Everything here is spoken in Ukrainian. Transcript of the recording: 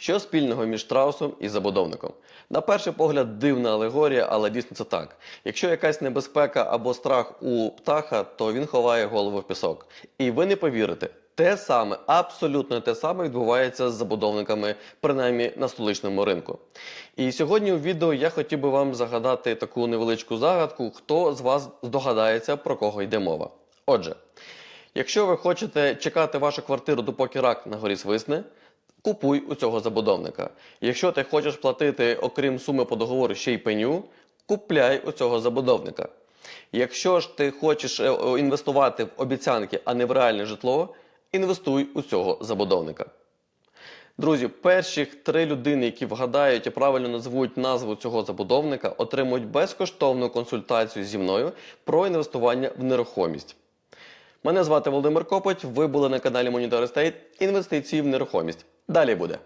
Що спільного між страусом і забудовником? На перший погляд, дивна алегорія, але дійсно це так. Якщо якась небезпека або страх у птаха, то він ховає голову в пісок. І ви не повірите, те саме, абсолютно те саме відбувається з забудовниками, принаймні на столичному ринку. І сьогодні у відео я хотів би вам загадати таку невеличку загадку, хто з вас здогадається, про кого йде мова. Отже, якщо ви хочете чекати вашу квартиру, допоки рак на горі свисне, купуй у цього забудовника. Якщо ти хочеш платити, окрім суми по договору, ще й пеню, купляй у цього забудовника. Якщо ж ти хочеш е, інвестувати в обіцянки, а не в реальне житло, інвестуй у цього забудовника. Друзі, перші три людини, які вгадають і правильно назвуть назву цього забудовника, отримують безкоштовну консультацію зі мною про інвестування в нерухомість. Мене звати Володимир Копоть. Ви були на каналі Monitor Estate. Інвестиції в нерухомість. Далі буде.